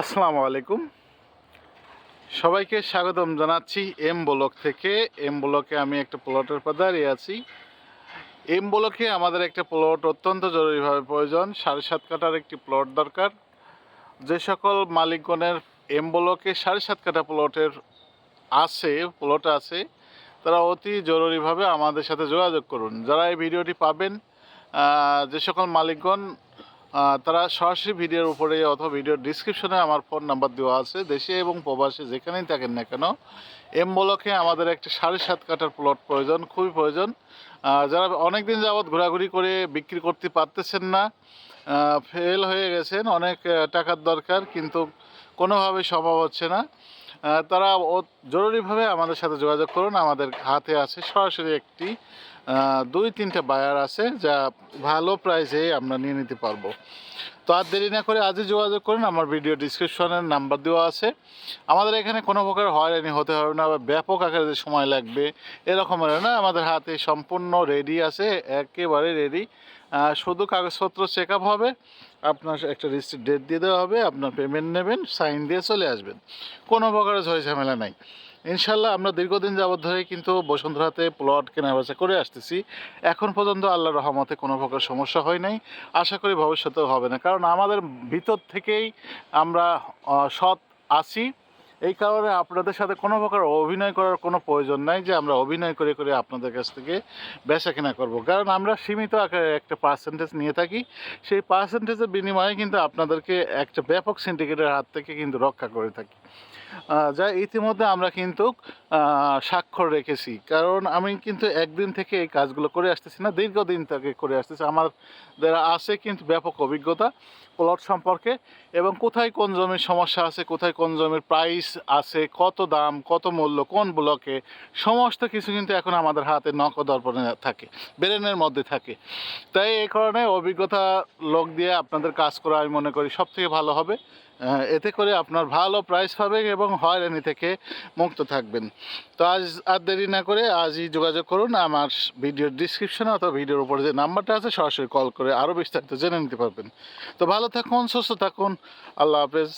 আসসালামু আলাইকুম। সবাইকে স্বাগতম জানাচ্ছি এম ব্লক থেকে। এম ব্লকে আমি একটা প্লটের পর দাঁড়িয়ে আছি। এম ব্লকে আমাদের একটা প্লট অত্যন্ত জরুরিভাবে প্রয়োজন। সাড়ে সাত কাটার একটি প্লট দরকার। যে সকল মালিকগণের এম ব্লকে সাড়ে সাত কাটা প্লটের আছে, প্লট আছে, তারা অতি জরুরিভাবে আমাদের সাথে যোগাযোগ করুন। যারা এই ভিডিওটি পাবেন যে সকল মালিকগণ তারা সরাসরি ভিডিওর উপরে অথবা ভিডিওর ডিসক্রিপশনে আমার ফোন নাম্বার দেওয়া আছে। দেশে এবং প্রবাসে যেখানেই থাকেন না কেন এম ব্লকে আমাদের একটা সাড়ে সাত কাটার প্লট প্রয়োজন, খুবই প্রয়োজন। যারা অনেক দিন যাবৎ ঘোরাঘুরি করে বিক্রি করতে পারতেছেন না ফেল হয়ে গেছেন, অনেক টাকার দরকার, কিন্তু কোনোভাবে সম্ভব হচ্ছে না। তারা জরুরিভাবে আমাদের সাথে যোগাযোগ করুন। আমাদের হাতে আছে সরাসরি একটি দুই, তিনটে বায়ার আছে যা ভালো প্রাইসে আমরা নিয়ে নিতে পারব। তো আর দেরি না করে আজই যোগাযোগ করুন। আমার ভিডিও ডিসক্রিপশনের নাম্বার দেওয়া আছে। আমাদের এখানে কোনো প্রকার হয়রানি হতে হবে না বা ব্যাপক আকারে সময় লাগবে, এরকমের না। আমাদের হাতে সম্পূর্ণ রেডি আছে, একেবারে রেডি শুধু কাগজপত্র চেক আপ হবে, আপনার একটা রিসিপ্ট ডেট দিয়ে দেওয়া হবে, আপনার পেমেন্ট নেবেন সাইন দিয়ে চলে আসবেন। কোনো প্রকারের ঝয় ঝামেলা নাই। ইনশাল্লাহ আমরা দীর্ঘদিন যাবৎ ধরে কিন্তু বসুন্ধরাতে প্লট কেনাবেচা করে আসতেছি। এখন পর্যন্ত আল্লাহ রহমতে কোনো প্রকার সমস্যা হয় নাই। আশা করি ভবিষ্যতেও হবে না। কারণ আমাদের ভিতর থেকেই আমরা সৎ আছি। এই কারণে আপনাদের সাথে কোনো প্রকার অভিনয় করার কোনো প্রয়োজন নাই যে আমরা অভিনয় করে করে আপনাদের কাছ থেকে বেচা কেনা করব। কারণ আমরা সীমিত আকারে একটা পার্সেন্টেজ নিয়ে থাকি। সেই পার্সেন্টেজের বিনিময়ে কিন্তু আপনাদেরকে একটা ব্যাপক সিন্ডিকেটের হাত থেকে কিন্তু রক্ষা করে থাকি। যা ইতিমধ্যে আমরা কিন্তু স্বাক্ষর রেখেছি। কারণ আমি কিন্তু একদিন থেকে এই কাজগুলো করে আসতেছি না, দীর্ঘদিন থেকে করে আসতেছি। আমাদের আছে কিন্তু ব্যাপক অভিজ্ঞতা প্লট সম্পর্কে এবং কোথায় কোন জমির সমস্যা আছে, কোথায় কোন জমির প্রাইস আছে, কত দাম, কত মূল্য, কোন ব্লকে, সমস্ত কিছু কিন্তু এখন আমাদের হাতে নকদর্পণে থাকে, ব্রেনের মধ্যে থাকে। তাই এই কারণে অভিজ্ঞতা লোক দিয়ে আপনাদের কাজ করা আমি মনে করি সব থেকে ভালো হবে। এতে করে আপনার ভালো প্রাইস পাবেন এবং হয়রানি থেকে মুক্ত থাকবেন। তো আজ আর দেরি না করে আজই যোগাযোগ করুন। আমার ভিডিওর ডিসক্রিপশনে অথবা ভিডিওর উপরে যে নাম্বারটা আছে, সরাসরি কল করে আরও বিস্তারিত জেনে নিতে পারবেন। তো ভালো থাকুন, সুস্থ থাকুন। আল্লাহ হাফেজ।